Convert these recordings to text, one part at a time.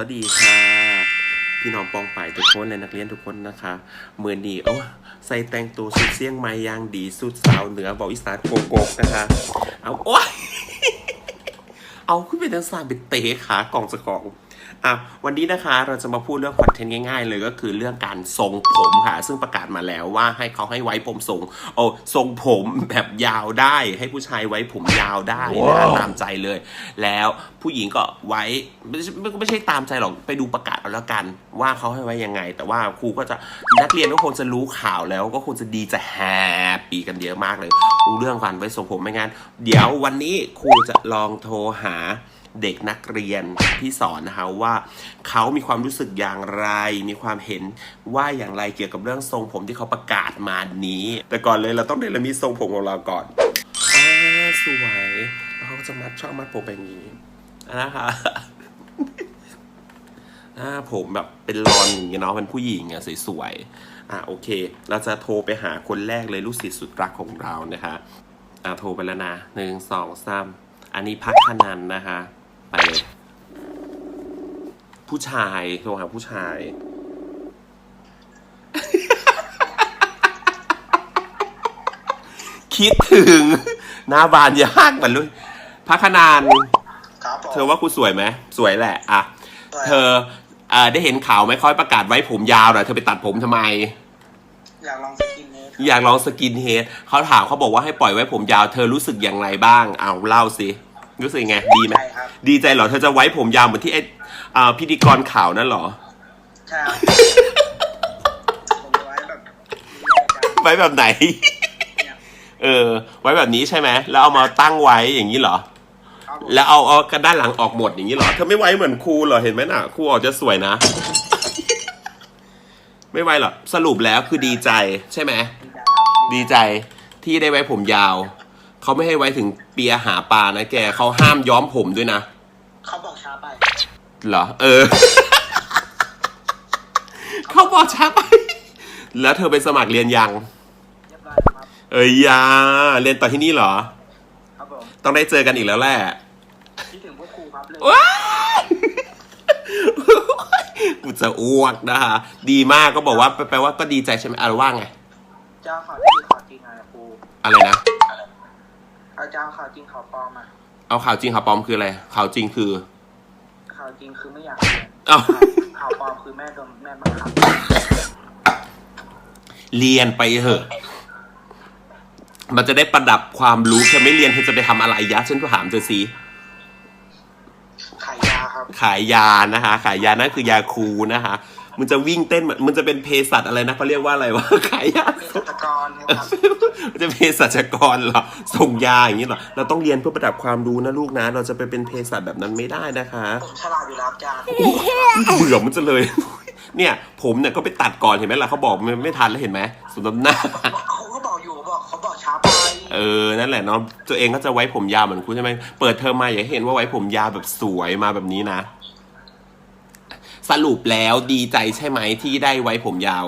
วัสดีค่ะ พี่น้องปองไปายทุกคนและนักเรียนทุกคนนะคะเมื่อนี้โอ้ใส่แต่งตัวสุดเสียงไม้ยางดีสุดสาวเหนือบอกอีสานโกโกกนะคะ เอาโอ้ยเอาขึ้นไปทางซ้ายเป็นเตะขากล่องสกอง อะวันนี้นะคะเราจะมาพูดเรื่องคอนเทนต์ง่ายๆ เลยก็คือเรื่องการทรงผมค่ะ ซึ่งประกาศมาแล้วว่าให้เขาให้ไว้ผมทรงโอ้ทรงผมแบบยาวได้ ให้ผู้ชายไว้ผมยาวได้นะตามใจเลย แล้วผู้หญิงก็ไว้ไม่ใช่ไม่ไม่ใช่ตามใจหรอกไปดูประกาศเอาแล้วกัน ว่าเขาให้ไว้ยังไง แต่ว่าครูก็จะนักเรียนก็คงจะรู้ข่าวแล้วก็คงจะดีจะแฮปปี้กันเยอะมากเลยรู้เรื่องการไว้ทรงผมไม่งั้นเดี๋ยววันนี้ครูจะลองโทรหา เด็กนักเรียนที่สอนนะคะว่าเขามีความรู้สึกอย่างไร มีความเห็นว่าอย่างไรเกี่ยวกับเรื่องทรงผมที่เขาประกาศมานี้ แต่ก่อนเลยเราต้องเดลมีทรงผมของเราก่อนอ่าสวยแล้วเขาก็จะมัดชอบมัดผมแบบนี้นะคะอ่าผมแบบเป็นรอนอย่างเงี้ยเนาะเป็นผู้หญิงอะสวยๆอ่าโอเค เราจะโทรไปหาคนแรกเลยลูกศิษย์สุดรักของเรานะคะอ่าโทรไปแล้วนะหนึ่งสองสามอันนี้พักขนันนะคะ ไปเลย ผู้ชายโทรหาผู้ชาย คิดถึง หน้าบานยากเหมือนลุยพักขนาน ครับผมเธอว่ากูสวยไหมสวยแหละ อะสวยเธอเอ่อได้เห็นข่าวไหมค่อยประกาศไว้ผมยาวหน่อยเธอไปตัดผมทำไม อยากลองสกินเฮดอยากลองสกินเฮดเขาถามเขาบอกว่าให้ปล่อยไว้ผมยาว เธอรู้สึกอย่างไรบ้าง เอาเล่าสิ รู้สึกยังไง ดีไหมใช่ครับ ดีใจเหรอเธอจะไว้ผมยาวเหมือนที่ไอ้อ่าพิธีกรข่าวนั่นเหรอ ใช่ครับผมไว้แบบนี้เลยจ้ะไว้แบบไหน เนี่ยเออ ไว้แบบนี้ใช่ไหมแล้วเอามาตั้งไว้อย่างนี้เหรอ ครับผมแล้วเอาเอากระด้านหลังออกหมดอย่างนี้เหรอ เธอไม่ไว้เหมือนครูเหรอ เห็นไหมน่ะ ครูออกจะสวยนะ ไม่ไว้หรอกสรุปแล้วคือดีใจใช่ไหม ดีใจที่ได้ไว้ผมยาว เขาไม่ให้ไว้ถึงเปียหาปลานะแกเขาห้ามย้อมผมด้วยนะเขาบอกช้าไปเหรอ เออ เขาบอกช้าไป แล้วเธอไปสมัครเรียนยัง เรียบร้อยแล้วครับเอ้ยยาเรียนต่อที่นี่เหรอ ครับผมต้องได้เจอกันอีกแล้วแหละ คิดถึงพวกครูครับเลยว้ายกูจะอ้วกนะคะดีมากก็บอกว่าแปลว่าก็ดีใจใช่ไหมอะไรว่าไง เจ้าข่าวจริงข่าวจริงไงครูอะไรนะ เอาเจ้าข่าวจริงข่าวปลอมอะเอาข่าวจริงข่าวปลอมคืออะไรข่าวจริงคือข่าวจริงคือไม่อยากเรียนเอ้าข่าวปลอมคือแม่โดนแม่บังคับเรียนไปเถอะ มันจะได้ประดับความรู้แค่ไม่เรียนเธอจะไปทำอะไรยะฉันถามเธอสิขายยาครับ ขายยานะคะ ขายยานั่นคือยาคูนะคะ มันจะวิ่งเต้นเหมือนมันจะเป็นเภสัชอะไรนะเขาเรียกว่าอะไรวะขายยาเป็นฆาตกรนะครับมันจะเภสัชกรเหรอส่งยาอย่างนี้เหรอเราต้องเรียนเพื่อประดับความรู้นะลูกนะ เราจะไปเป็นเภสัชแบบนั้นไม่ได้นะคะผมฉลาดอยู่แล้วอาจารย์เบื่อมันจะเลย เนี่ย ผมเนี่ยก็ไปตัดก่อนเห็นไหมล่ะเขาบอกไม่ไม่ทันแล้วเห็นไหมสมน้ำหน้าเขาก็บอกอยู่บอกเขาบอกช้าไปเออ นั่นแหละเนาะตัวเองก็จะไว้ผมยาวเหมือนคุณใช่ไหมเปิดเทอมมาอย่าให้เห็นว่าไว้ผมยาวแบบสวยมาแบบนี้นะ สรุปแล้วดีใจใช่ไหมที่ได้ไว้ผมยาว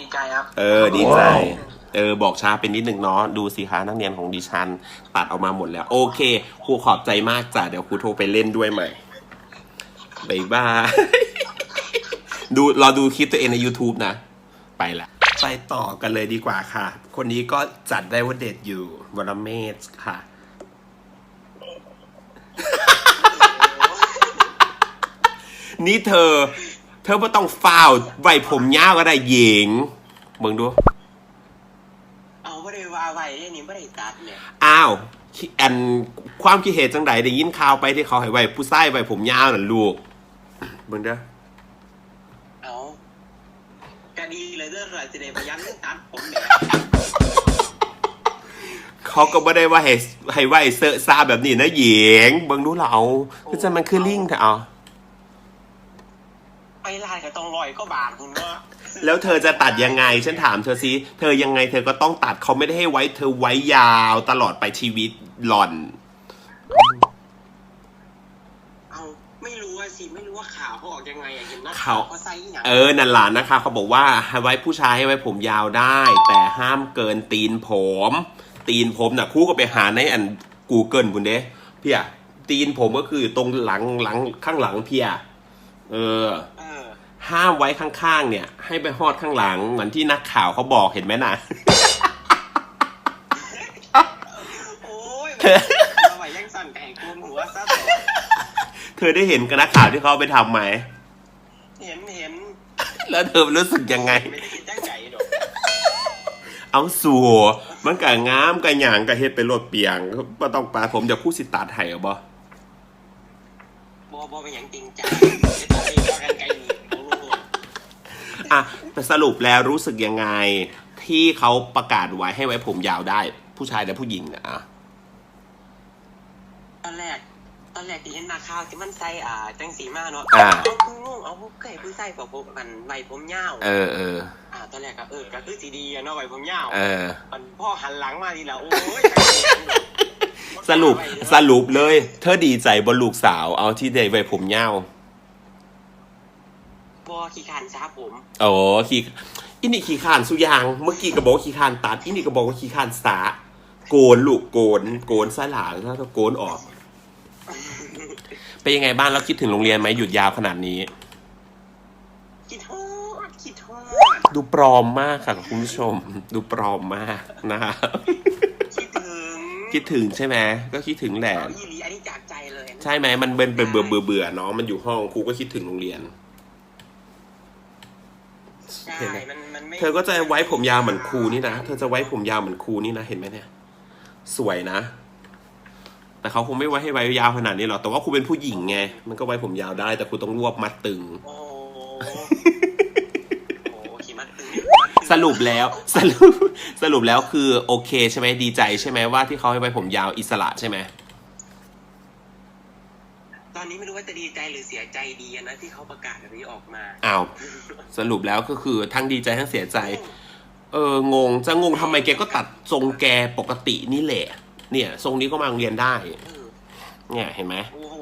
ดีใจครับเออ ดีใจ เออ บอกช้าเป็นนิดนึงเนาะ ดูสิคะนักเรียนของดิฉัน ตัดออกมาหมดแล้ว โอเค ครูขอบใจมากจ้ะ เดี๋ยวครูโทรไปเล่นด้วยใหม่บายบาย ดูรอดูคลิปตัวเองใน YouTube นะ ไปละ ไปต่อกันเลยดีกว่าค่ะ คนนี้ก็จัดได้ว่าเด็ดอยู่วรเมศค่ะ นี่เธอ เธอไม่ต้องฝ้าวไว้ผมยาวก็ได้หญิงเบิ่งดู เอาไม่ได้ว่าไว้เนี่ยนี่ไม่ได้ตัดเนี่ยอ้าวคิอันความคิดเห็นจังใดได้ยินข่าวไปที่เขาให้ไว้ผู้ชายไว้ผมยาวน่ะลูก เบิ่งเด้อเอาก็ดีเลยเด้อเลยจะได้พยายามเรื่องตัดผมเนี่ยเขาก็ไม่ได้ว่าให้ให้ไว้เซอะซาแบบนี้นะหญิง เบิ่งดูเราคือจะมันคือลิงเถอะเอา ไปร้านก็ต้องลอยก็บาทคุณว่าแล้วเธอจะตัดยังไง ฉันถามเธอสิเธอยังไงเธอก็ต้องตัดเขาไม่ได้ให้ไว้ เธอไว้ยาวตลอดไปชีวิตหล่อน เอาไม่รู้ว่าสิไม่รู้ว่าข่าวเขาออกยังไงอะเห็นนักข่าวเขาใส่อหย่างเออนั่นหลานนะคะ เขาบอกว่าให้ไว้ผู้ชายให้ไว้ผมยาวได้ แต่ห้ามเกินตีนผม ตีนผมน่ะครู่ก็ไปหาในอันกูเกิลบุญเด้พี่อะตีนผมก็คือตรงหลังหลังข้างหลังพี่อะเออเออ ห้ามไว้ข้างๆเนี่ย ให้ไปฮอดข้างหลัง เหมือนที่นักข่าวเขาบอกเห็นไหมน่ะ โอ้ยทำไมยังสั่นแต่งกลมหัวซะเธอได้เห็นกับนักข่าวที่เขาเอาไปทำไหม เห็นเห็นแล้วเธอรู้สึกยังไง ไม่ได้คิดตั้งใจดอกเอาสัวมันกะงามกะหยางกะเฮ็ดไปโลดเปียงบ่ต้องปาผมเดี๋ยวคู่สิตัดให้เอาบ่บอบอเป็นอย่างจริงจังจะต้องมีกันไกลหนีเอาลูก อะแต่สรุปแล้วรู้สึกยังไง ที่เขาประกาศไว้ให้ไว้ผมยาวได้ ผู้ชายและผู้หญิงนะอะตอนแรกตอนแรกที่เห็นนาข้าวที่มันใส่อ่าจังสีมาเนาะอ่า เอาคืองูเอาพวกไก่ผู้ใส่กับพวกมันไวผมยาวเออเอออ่าตอนแรกก็เออก็คือสีดีอะเนาะไวผมยาวเออ มันพ่อหันหลังมาทีละโอ้ย สรุปสรุปเลย เธอดีใจบนลูกสาวเอาที่ได้ไว้ผมยาว บอขี้คันซาผมโอ้ขี้อินี่ขี้ขานสุยาง เมื่อกี้ก็บอกว่าขี้ขานตัดอินี่ก็บอกว่าขี้ขานสาโกนลูกโกน โกนสลาแล้วก็โกนออกเป็นยังไงบ้างแล้วคิดถึงโรงเรียนไหมหยุดยาวขนาดนี้ คิดโทษคิดโทษดูปลอมมากค่ะคุณผู้ชม ดูปลอมมากนะคะคิดถึงคิดถึงใช่ไหมก็คิดถึงแหละเอาอีหลีอันนี้จากใจเลยนะใช่ไหมมันเป็นเบื่อเบื่อเบื่อๆเนาะมันอยู่ห้องครูก็คิดถึงโรงเรียนใช่ เห็นไหมมันมันไม่เธอก็จะไว้ผมยาวเหมือนครูนี่นะ เธอจะไว้ผมยาวเหมือนครูนี่นะ เห็นไหมเนี่ย สวยนะ แต่เขาคงไม่ไว้ให้ไว้ยาวขนาดนี้หรอก แต่ว่าครูเป็นผู้หญิงไง มันก็ไว้ผมยาวได้ แต่ครูต้องรวบมัดตึง โอ้โหโอ้โหขี่มันตึงสรุปแล้ว สรุป สรุปแล้วคือโอเคใช่ไหมดีใจใช่ไหมว่าที่เขาให้ไว้ผมยาวอิสระใช่ไหม ตอนนี้ไม่รู้ว่าจะดีใจหรือเสียใจดีอะนะที่เขาประกาศแบบนี้ออกมาอ้าวสรุปแล้วก็คือทั้งดีใจทั้งเสียใจ เอองงจะงงทำไมแกก็ตัดทรงแกปกตินี่แหละ เนี่ย ทรงนี้ก็มาโรงเรียนได้เออเนี่ยเห็นไหมโอ้โห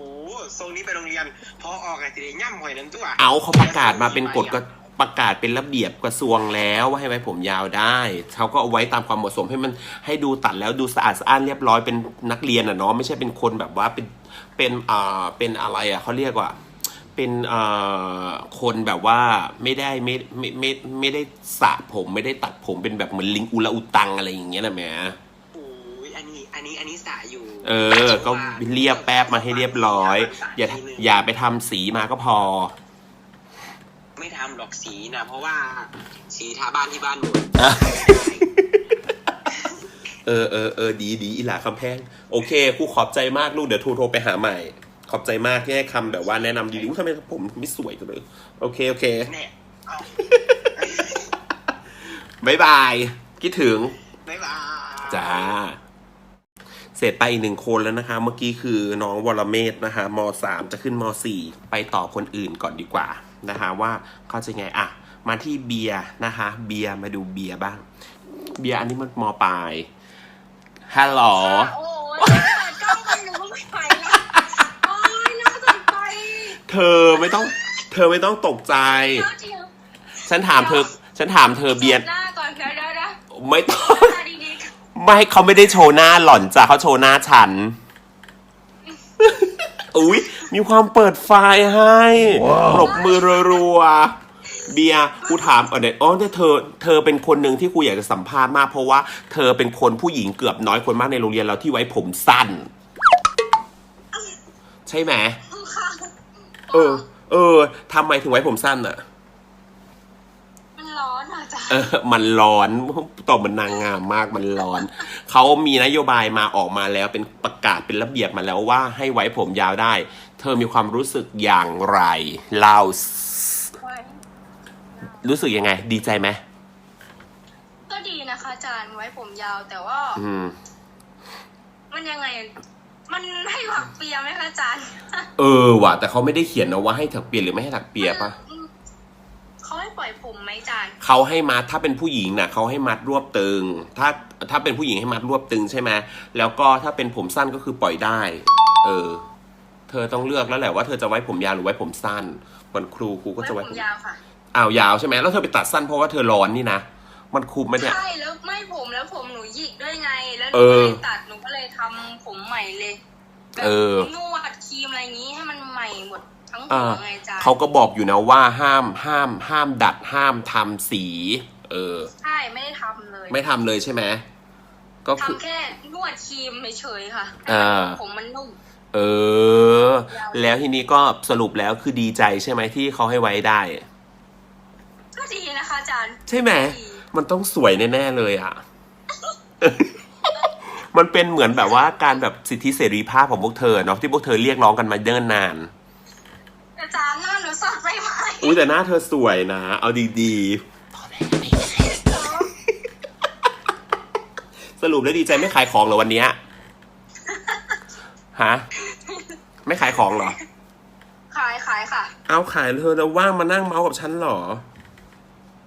ทรงนี้ไปโรงเรียนพอออกอะสิได้ย่ำหอยนั่นตัวเอาเขาประกาศมาเป็นกฎก็ ประกาศเป็นระเบียบกระทรวงแล้วว่าให้ไว้ผมยาวได้เขาก็เอาไว้ตามความเหมาะสมให้มันให้ดูตัดแล้วดูสะอาดสะอ้านเรียบร้อยเป็นนักเรียนอะเนาะไม่ใช่เป็นคนแบบว่าเป็นเป็นอ่าเป็นอะไรอะเขาเรียกว่าเป็นอ่าคนแบบว่าไม่ได้ไม่ไม่ไม่ไม่ได้สระผมไม่ได้ตัดผมเป็นแบบเหมือนลิงอุลาอุตังอะไรอย่างเงี้ยนะแหมโอ้ยอันนี้อันนี้อันนี้สาอยู่ เออ ก็เรียบแป๊บมาให้เรียบร้อย อย่าอย่าไปทำสีมาก็พอ ไม่ทำหรอกสีนะเพราะว่าสีทาบ้านที่บ้านหนูเออเออเออดีดีอีหลาคำแพง โอเคครูขอบใจมากลูกเดี๋ยวโทรโทรไปหาใหม่ ขอบใจมากที่ให้คำแบบว่าแนะนำดีๆอุ๊ยทำไมผมไม่สวยจังเลยโอเคโอเคเนี่ยเอาบายบาย คิดถึงบ๊ายบายจ้าเสร็จไปอีกหนึ่งคนแล้วนะคะ เมื่อกี้คือน้องวรเมธนะคะมสามจะขึ้นมสี่ไปต่อคนอื่นก่อนดีกว่า นะคะว่าเขาจะไงอะมาที่เบียร์นะคะเบียร์มาดูเบียร์บ้าง เบียร์อันนี้มันมปลายฮัลโหลโอ้ยเปิดกล้องกันหนูก็ไม่ไหวแล้วโอ้ยน่าสนใจเธอไม่ต้อง เธอไม่ต้องตกใจเดี๋ยวเดี๋ยวฉันถามเธอ ฉันถามเธอเบียร์หน้าก่อนเดี๋ยวเดี๋ยวเดี๋ยวไม่ต้องหน้าดีๆก่อนไม่เขาไม่ได้โชว์หน้าหล่อนจ้ะเขาโชว์หน้าฉัน อุ๊ย มีความเปิดไฟล์ให้ปรบมือรัวๆเบียร์กูถามเออเดี๋ยวอ๋อเนี่ยเธอ เธอเป็นคนหนึ่งที่กูอยากจะสัมภาษณ์มาก เพราะว่าเธอเป็นคนผู้หญิงเกือบน้อยคนมากในโรงเรียนเราที่ไว้ผมสั้น ใช่ไหมค่ะเออ เออทำไมถึงไว้ผมสั้นอะ มันร้อนอะจ๊ะ เออ มันร้อนตอบมันนางงามมากมันร้อน เขามีนโยบายมาออกมาแล้วเป็นประกาศเป็นระเบียบมาแล้วว่าให้ไว้ผมยาวได้ เธอมีความรู้สึกอย่างไรเล่ารู้สึกยังไง ดีใจไหมก็ดีนะคะอาจารย์ไว้ผมยาวแต่ว่า อืม มันยังไง มันให้ผักเปียไหมคะอาจารย์ เออว่ะแต่เขาไม่ได้เขียนนะว่าให้ถักเปียหรือไม่ให้ถักเปียปะอืมเขา ให้ปล่อยผมไหมอาจารย์เขาให้มัดถ้าเป็นผู้หญิงน่ะเขาให้มัดรวบตึง ถ้าถ้าเป็นผู้หญิงให้มัดรวบตึงใช่ไหมแล้วก็ถ้าเป็นผมสั้นก็คือปล่อยได้ เออ เธอต้องเลือกแล้วแหละว่าเธอจะไว้ผมยาวหรือไว้ผมสั้นวันครูครูก็ไว้จะไว้ผผมมยาวค่ะอ้าวยาวใช่ไหมแล้วเธอไปตัดสั้นเพราะว่าเธอร้อนนี่นะมันคุมไหมเนี่ยใช่แล้วไม่ผมแล้วผมหนูหยิกด้วยไง แล้วหนูเอก็อเลยตัดหนูก็เลยทำผมใหม่เลยแบบเออนวดครีมอะไรอย่างนี้ให้มันใหม่หมด ทั้ทั้งหัอ่าวไงอาจารย์เขาก็บอกอยู่นะว่าห้ามห้ามห้ามดัดห้ามทำสี เออ ใช่ไม่ได้ทำเลยไม่ทำเลยใช่ไหมก็คือ ทำแค่นวดครีมเฉยๆค่ะอ่า ผมมันนุ่ม เออ แล้วทีนี้ก็สรุปแล้วคือดีใจใช่ไหมที่เขาให้ไว้ได้ ก็ดีนะคะอาจารย์ใช่ไหม ดีมันต้องสวยแน่ๆเลยอะ มันเป็นเหมือนแบบว่าการแบบสิทธิเสรีภาพของพวกเธอเนาะที่พวกเธอเรียกร้องกันมาเนิ่นนาน อาจารย์หน้าหนูสดไปไหม อุ้ยแต่หน้าเธอสวยนะ เอาดีๆ สรุปแล้วดีใจไม่ขายของเหรอวันเนี้ยฮะ ไม่ขายของเหรอ ขายขายค่ะ เอาขายเธอจะว่างมานั่งเมาส์กับฉันเหรอ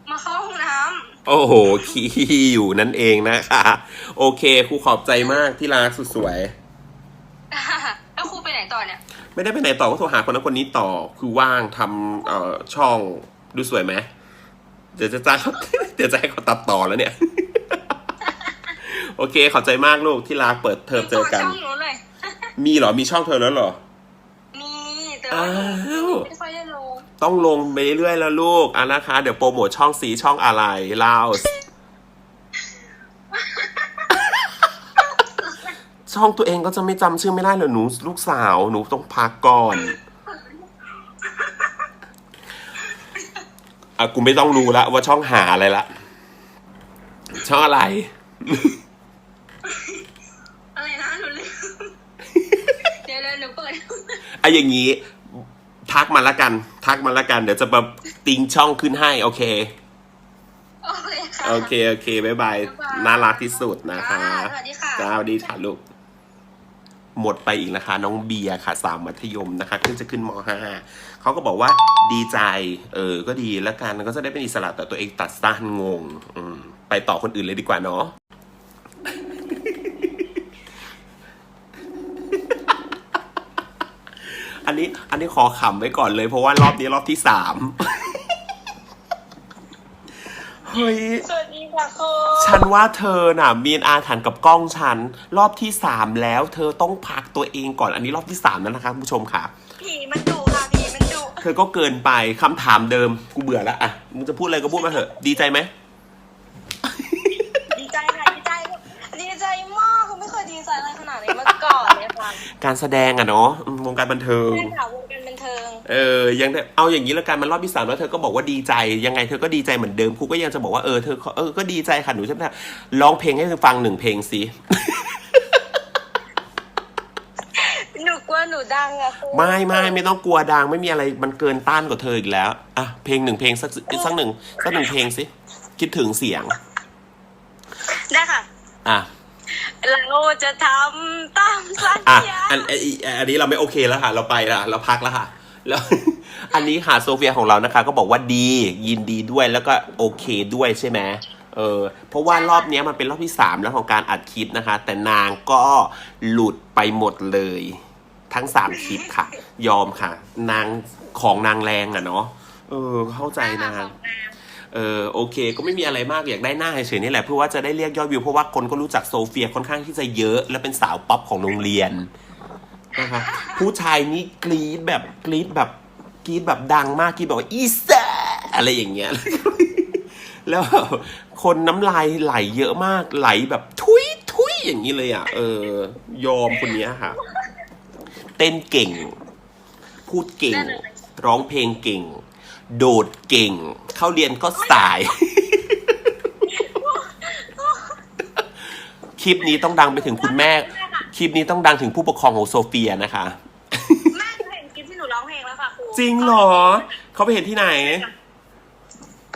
มาเข้าห้องน้โอ้โหขี้อยู่นั่นเองนะคะ โอเคครูขอบใจมากที่รักสุดสวยำ แล้วครูไปไหนต่อเนี่ย ไม่ได้ไปไหนต่อก็โทรหาคนนั้นคนนี้ต่อ คือว่างทำเอ่อช่องดูสวยไหมเดี๋ยวจะจ้างเขาเดี๋ยวจะให้เขาตัดต่อแล้วเนี่ย โอเคขอบใจมากลูกที่รักเปิดเทอมเจอกัน ช่องหนูเลยมีเหรอมีช่องเธอแล้วเหรอ มีแต่ว่าหนูอ้าวไม่ค่อยได้ลง ต้องลงไปเรื่อยๆแล้วลูกอะนะคะ เดี๋ยวโปรโมทช่องสีช่องอะไรเล่า ช่องตัวเองก็จะไม่จำชื่อไม่ได้เหรอหนูลูกสาวหนูต้องพักก่อนอะกูไม่ต้องรู้ละว่าช่องหาอะไรละ ช่องอะไร อะไรนะหนูลืม เดี๋ยวเดี๋ยวหนูเปิดไอ้อย่างงี้ ทักมาละกัน ทักมาละกัน เดี๋ยวจะมาติงช่องขึ้นให้ โอเค โอเคค่ะ โอเค โอเคบายบาย บ๊ายบาย น่ารักที่สุดนะคะสวัสดีค่ะ จ้าสวัสดีค่ะลูก หมดไปอีกนะคะ น้องเบียร์ค่ะสามมัธยมนะคะขึ้นจะขึ้นมห้าเขาก็บอกว่าดีใจ เออ ก็ดีแล้วกันก็จะได้เป็นอิสระแต่ตัวเองตัดสั้นงงอืมไปต่อคนอื่นเลยดีกว่าเนาะอันนี้อันนี้ขอขำไว้ก่อนเลยเพราะว่ารอบนี้รอบที่สาม เฮ้ย สวัสดีค่ะครูฉันว่าเธอน่ะ มีอาถรรพ์กับกล้องฉัน รอบที่สามแล้ว เธอต้องพักตัวเองก่อนอันนี้รอบที่สามแล้วนะคะคุณผู้ชมค่ะ ผีมันดุค่ะผีมันดุเธอก็เกินไปคำถามเดิมกูเบื่อแล้วอะมึงจะพูดอะไรก็พูดมาเถอะ ดีใจไหมดีใจค่ะดีใจดีใจมากคือไม่เคยดีใจอะไรขนาดนี้มาก่อนเลยค่ะการแสดงอะเนาะอืมวงการบันเทิงใช่ค่ะวงการบัน เทิงเออยังได้เอาอย่างนี้แล้วกันมันรอบที่สามแล้วเธอก็บอกว่าดีใจยังไงเธอก็ดีใจเหมือนเดิมครูก็ยังจะบอกว่าเออเธอเออก็ดีใจค่ะหนูใช่ไหมร้องเพลงให้เธอฟังหนึ่งเพลงสิหนูกลัวหนูดังอะครูไม่ไม่ไม่ต้องกลัวดังไม่มีอะไรมันเกินต้านกว่าเธออีกแล้วอะเพลงหนึ่งเพลงสักสักหนึ่งสักหนึ่งเพลงสิคิดถึงเสียง ได้ค่ะ อะเราจะทำตามสัญอะญาอันอันอันอันนี้เราไม่โอเคแล้วค่ะ เราไปละเราพักแล้วค่ะ แล้วอันนี้ค่ะโซเฟียของเรานะคะ ก็บอกว่าดียินดีด้วยแล้วก็โอเคด้วยใช่ไหมเออเพราะว่ารอบเนี้ยมันเป็นรอบที่สามแล้วของการอัดคลิปนะคะ แต่นางก็หลุดไปหมดเลย ทั้งสามคลิปค่ะ ยอมค่ะ นางของนางแรงอะเนาะเออ เข้าใจนางเออโอเค ก็ไม่มีอะไรมากอยากได้หน้าเฉยๆนี่แหละเพื่อว่าจะได้เรียกยอดวิวเพราะว่าคนก็รู้จักโซเฟียค่อนข้างที่จะเยอะ และเป็นสาวป๊อปของโรงเรียน นะคะ ผู้ชายนี่กรี๊ดแบบกรี๊ดแบบกรี๊ดแบบดังมากกรี๊ดแบบว่าอีแซอะไรอย่างเงี้ย แล้วคนน้ำลายไหลเยอะมากไหลแบบทุยทุยอย่างนี้เลยอะ เออยอมคนเนี้ยค่ะ เต้นเก่ง พูดเก่ง ร้องเพลงเก่ง โดดเก่ง เข้าเรียนก็สาย คลิปนี้ต้องดังไปถึงคุณแม่ค ลิปนี้ต้องดังถึงผู้ปกครองของโซเฟียนะคะแม่หนูเห็นคลิปที่หนูร้องเพลงแล้วค่ะครูจริงเหรอ เขาไปเห็นที่ไหน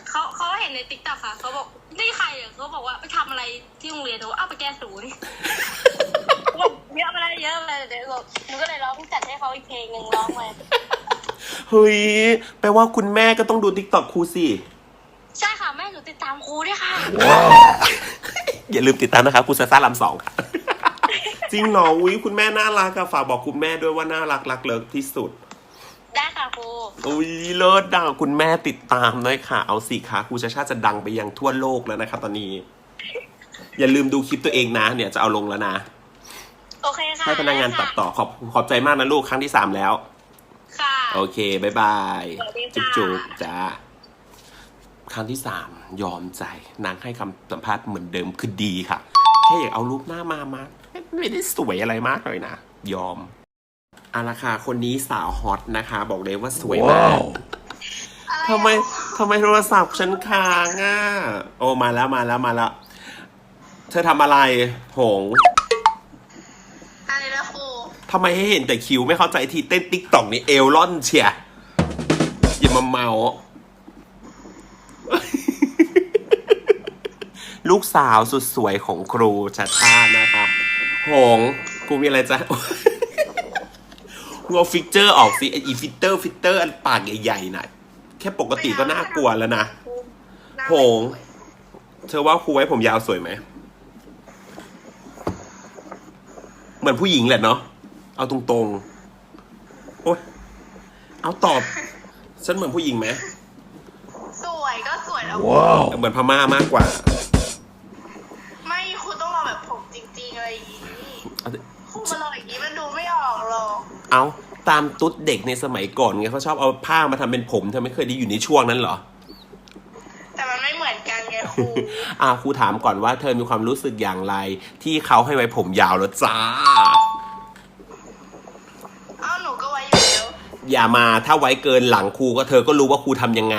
เขาเขาเห็นในติ๊กต็อกค่ะ เขาบอกนี่ใครอะเขาบอกว่าไปทำอะไรที่โรงเรียนหนูว่าเอาไปแก้ศูนย์บอกเยอะไปเลยเยอะไปเลยเดี๋ยวบอกหนูก็เลยร้องจัดให้เขาอีกเพลงหนึ่งร้องไปเฮ้ยแปลว่าคุณแม่ก็ต้องดูติ๊กต็อกครูสิใช่ค่ะแม่หนูติดตามครูด้วยค่ะ อย่าลืมติดตามนะคะครูซาซ่าลำสองค่ะ จริงเหรออุ้ยคุณแม่น่ารักอะฝากบอกคุณแม่ด้วยว่าน่ารักรักเลิกที่สุด ได้ค่ะครูอุ้ยเลิศดังคุณแม่ติดตามด้วยค่ะ เอาสิคะครูชาชาจะดังไปยังทั่วโลกแล้วนะคะตอนนี้ อย่าลืมดูคลิปตัวเองนะ เนี่ยจะเอาลงแล้วนะโอเคค่ะให้พนักงานตัดต่อขอบขอบใจมากนะลูกครั้งที่สามแล้ว ค่ะโอเคบายบายสวัสดีจุ๊บค่ะจุ๊บจ้าครั้งที่สามยอมใจนางให้คำสัมภาษณ์เหมือนเดิมคือดีค่ะ แค่อยากเอารูปหน้ามามา ไม่ไม่ได้สวยอะไรมากเลยนะ ยอมเอาละค่ะคนนี้สาวฮอตนะคะ บอกเลยว่าสวยมากทำไมทำไมโทรศัพท์ฉันค้างอะโอ้มาแล้วมาแล้วมาแล้ว เธอทำอะไรหงอะไรนะครูทำไมให้เห็นแต่คิวไม่เข้าใจที่เต้นติ๊กต็อกนี่เอลล่อนเชียอย่ามาเมา ลูกสาวสุดสวยของครูชัดชาตินะคะ หง กูมีอะไรจะกูเอาฟิกเจอร์ออกสิไออีฟิลเตอร์ฟิลเตอร์อันปากใหญ่ๆน่ะ แค่ปกติก็น่ากลัวแล้วนะโหง เธอว่าครูไว้ผมยาวสวยไหม เหมือนผู้หญิงแหละเนาะ เอาตรงๆ โอ๊ยเอาตอบ ฉันเหมือนผู้หญิงไหม สวยก็สวยแล้วเหมือนพม่ามากกว่า ไม่ครูต้องรอแบบผมจริงๆอะไรอย่างนี้ เอาดิ ครูมารออย่างนี้มันดูไม่ออกหรอก เอาตามตุ๊ดเด็กในสมัยก่อนไงเขาชอบเอาผ้ามาทำเป็นผมเธอไม่เคยได้อยู่ในช่วงนั้นเหรอ แต่มันไม่เหมือนกันไงครูอ่าครูถามก่อนว่าเธอมีความรู้สึกอย่างไร ที่เขาให้ไว้ผมยาวแล้วจ้าเอ้าหนูก็ไว้อยู่แล้วอย่ามาถ้าไว้เกินหลังครูก็เธอก็รู้ว่าครูทำยังไง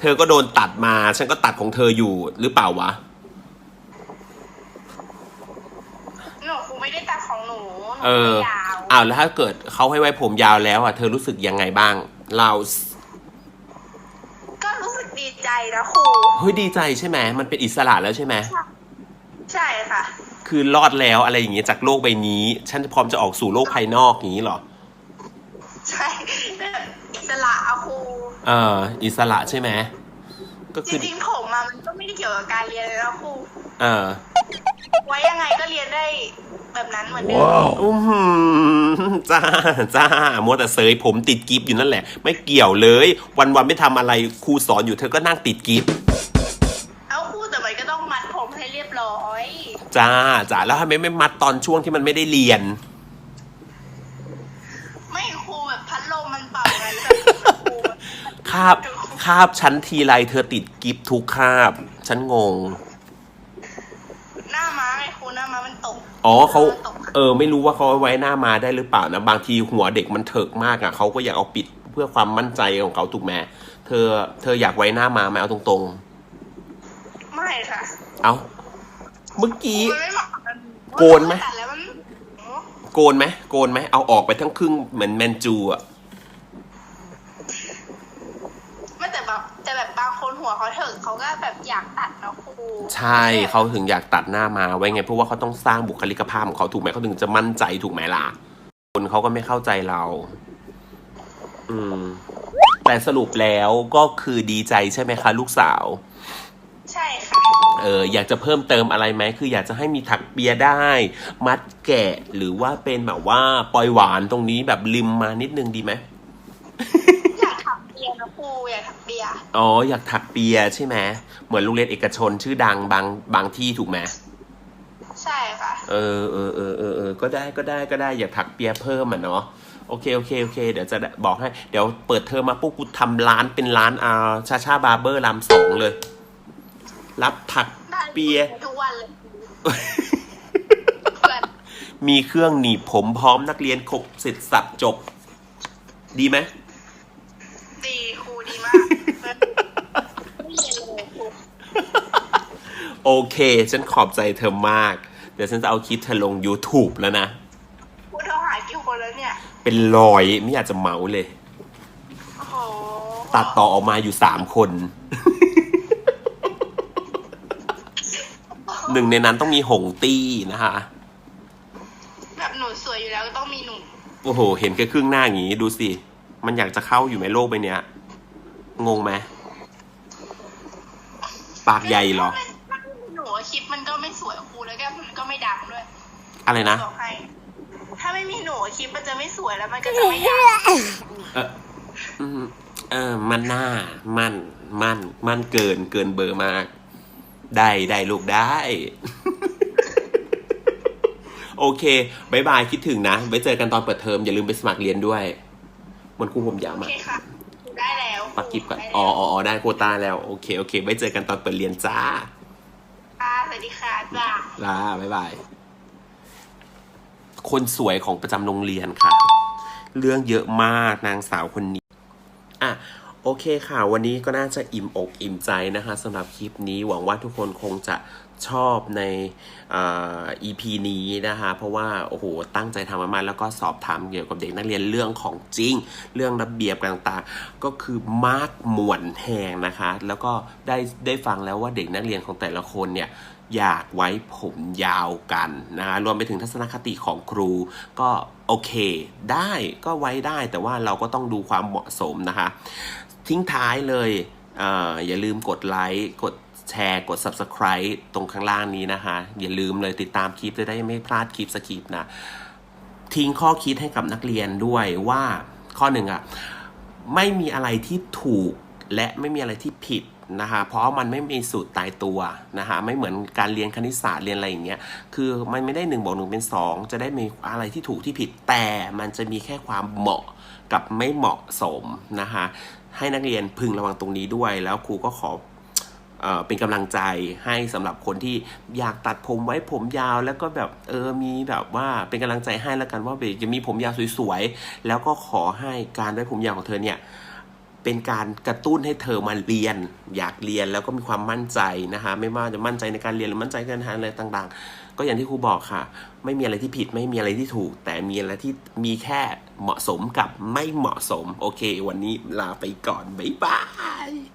เธอก็โดนตัดมา ฉันก็ตัดของเธออยู่หรือเปล่าวะ หนูครูไม่ได้ตัดของหนูหนู เออไม่ยาวอ้าวแล้วถ้าเกิดเขาให้ไว้ผมยาวแล้วอะเธอรู้สึกยังไงบ้าง เราก็รู้สึกดีใจนะครูเฮ้ยดีใจใช่ไหมมันเป็นอิสระแล้วใช่ไหมใช่ค่ะ คือรอดแล้วอะไรอย่างเงี้ยจากโลกใบนี้ ฉันพร้อมจะออกสู่โลกภายนอกอย่างนี้เหรอใช่แบบอิสระอะครูเอออิสระใช่ไหมก็จคือริงๆผมอะมันก็ไม่ได้เกี่ยวกับการเรียนเลยนะครูเออ ไว้ยังไงก็เรียนได้แบบนั้นเหมือนเดิมอือหือจ้าจ้ามัวแต่เสยผมติดกิฟอยู่นั่นแหละ ไม่เกี่ยวเลย วันวันๆไม่ทำอะไรครูสอนอยู่เธอก็นั่งติดกิฟเอาครูแต่มันก็ต้องมัดผมให้เรียบร้อย จ้าจ้าแล้วทำไมไม่มัดตอนช่วงที่มันไม่ได้เรียน ไม่ครูแบบพัดลมมันเป่าไงแล้วแบบครูมันคาบคาบชั้นทีไรเธอติดกิฟทุกคาบ ฉันงง หน้าม้าไงครูหน้าม้ามันตก อ๋อเขาตกเออ ไม่รู้ว่าเขาเอาไว้หน้ามาได้หรือเปล่านะ บางทีหัวเด็กมันเถิกมากอะเขาก็อยากเอาปิดเพื่อความมั่นใจของเขาถูกไหมเธอ เธออยากไว้หน้ามาไหมเอาตรงไม่ค่ะๆเอาเมื่อกี้มันไม่เหมาะกันโกนไหมตัดแล้วมันโกนไหมโกนไหมเอาออกไปทั้งครึ่งเหมือนแมนจูอะ ไม่แต่แบบแต่แบบบางคน หัวเขาเถิกเขาก็แบบอยากตัดนะครูใช่เขาถึงอยากตัดหน้ามาไว้ไง เพราะว่าเขาต้องสร้างบุคลิกภาพของเขาถูกไหมเขาถึงจะมั่นใจถูกไหมล่ะคนเขาก็ไม่เข้าใจเรา อืม แต่สรุปแล้วก็คือดีใจใช่ไหมคะ ลูกสาว ใช่ค่ะเอออยากจะเพิ่มเติมอะไรไหมคืออยากจะให้มีถักเปียได้ มัดแกะหรือว่าเป็นแบบว่าปล่อยหวานตรงนี้แบบริมมานิดนึงดีไหม อยากถักเบียร์อ๋ออยากถักเปียใช่ไหมเหมือนโรงเรียนเอกชนชื่อดังบางบางที่ถูกไหมใช่ค่ะเออเออเออเออเออก็ได้ก็ได้ก็ได้อยากถักเปียเพิ่มอะเนาะโอเคโอเคโอเค เดี๋ยวจะบอกให้ เดี๋ยวเปิดเทอมมาปุ๊บกูทำร้านเป็นร้านอ่าชาชาบาร์เบอร์ลำสองเลย รับถักได้เปียทุกวันเลยเพื่อนมีเครื่องหนีบผมพร้อมนักเรียนครบเสร็จสับจบ ดีไหม ดีครูดีมากไม่เรียนเลยครู โอเค ฉันขอบใจเธอมาก เดี๋ยวฉันจะเอาคลิปเธอลง YouTube แล้วนะครูโทรหากี่คนแล้วเนี่ย เป็นรอยไม่อยากจะเมาเลย โอ้โหตัดต่อออกมาอยู่สามคน หนึ่งในนั้นต้องมีหงตี้นะคะ แบบหนูสวยอยู่แล้วก็ต้องมีหนูโอ้โห เห็นแค่ครึ่งหน้าอย่างนี้ดูสิ มันอยากจะเข้าอยู่ไหมโลกใบเนี้ย งงไหม ปากใหญ่เหรอถ้าไม่มีหนูอะค ลิปมันก็ไม่สวยครูแล้วก็มันก็ไม่ดังด้วยอะไรนะ บอกให้ถ้าไม่มีหนูอะคลิปมันจะไม่สวยแล้วมันก็จะไม่ดังเอออืมเออ มันหน้า มัน มัน มันเกิน เกินเบอร์มาก ได้ ได้ลูกได้ โอโอเคบายบายคิดถึงนะ ไว้เจอกันตอนเปิดเทอม อย่าลืมไปสมัครเรียนด้วยมันครูผมยาวโอมากเคค่ะได้แล้วปักกิบก่อน ได้แล้ว อ๋ออ๋ออ๋อได้โควต้าแล้ว โอเค โอเค ไว้เจอกันตอนเปิดเรียนจ้าค่ะ สวัสดีค่ะจ้าลาบ๊ายบาย คนสวยของประจำโรงเรียนค่ะ เรื่องเยอะมากนางสาวคนนี้ อะโอเคค่ะ วันนี้ก็น่าจะอิ่มอกอิ่มใจนะคะสำหรับคลิปนี้หวังว่าทุกคนคงจะชอบในอ่อ EP นี้นะคะ เพราะว่าโอ้โหตั้งใจทำมามาแล้วก็สอบถามเกี่ยวกับเด็กนักเรียนเรื่องของจริง เรื่องระเบียบต่างๆ ก็คือมากหมวนแหงนะคะ แล้วก็ได้ได้ฟังแล้วว่าเด็กนักเรียนของแต่ละคนเนี่ย อยากไว้ผมยาวกันนะคะรวมไปถึงทัศนคติของครูก็โอเค ได้ก็ไว้ได้แต่ว่าเราก็ต้องดูความเหมาะสมนะคะ ทิ้งท้ายเลยเออย่าลืมกดไลค์กดแชร์กด subscribe ตรงข้างล่างนี้นะคะ อย่าลืมเลยติดตามคลิปจะได้ไม่พลาดคลิปสกคลิปนะ ทิ้งข้อคิดให้กับนักเรียนด้วยว่าข้อหนึ่งอะไม่มีอะไรที่ถูกและไม่มีอะไรที่ผิด นะคะเพราะมันไม่มีสูตรตายตัวนะคะไม่เหมือนการเรียนคณิตศาสตร์เรียนอะไรอย่างเงี้ยคือมันไม่ได้หนึ่งบวกหนึ่งเป็นสองจะได้มีอะไรที่ถูกที่ผิดแต่มันจะมีแค่ความเหมาะกับไม่เหมาะสมนะคะให้นักเรียนพึงระวังตรงนี้ด้วย แล้วครูก็ขอเป็นกำลังใจให้สำหรับคนที่อยากตัดผมไว้ผมยาวแล้วก็แบบเออมีแบบว่าเป็นกำลังใจให้แล้วกันว่าเบจะมีผมยาวสวยๆแล้วก็ขอให้การไว้ผมยาวของเธอเนี่ย เป็นการกระตุ้นให้เธอมาเรียน อยากเรียนแล้วก็มีความมั่นใจนะคะไม่ว่าจะมั่นใจในการเรียนหรือมั่นใจในการทำอะไรต่างๆ ก็อย่างที่ครูบอกค่ะ ไม่มีอะไรที่ผิดไม่มีอะไรที่ถูก แต่มีอะไรที่มีแค่เหมาะสมกับไม่เหมาะสม โอเค วันนี้ลาไปก่อน บ๊ายบาย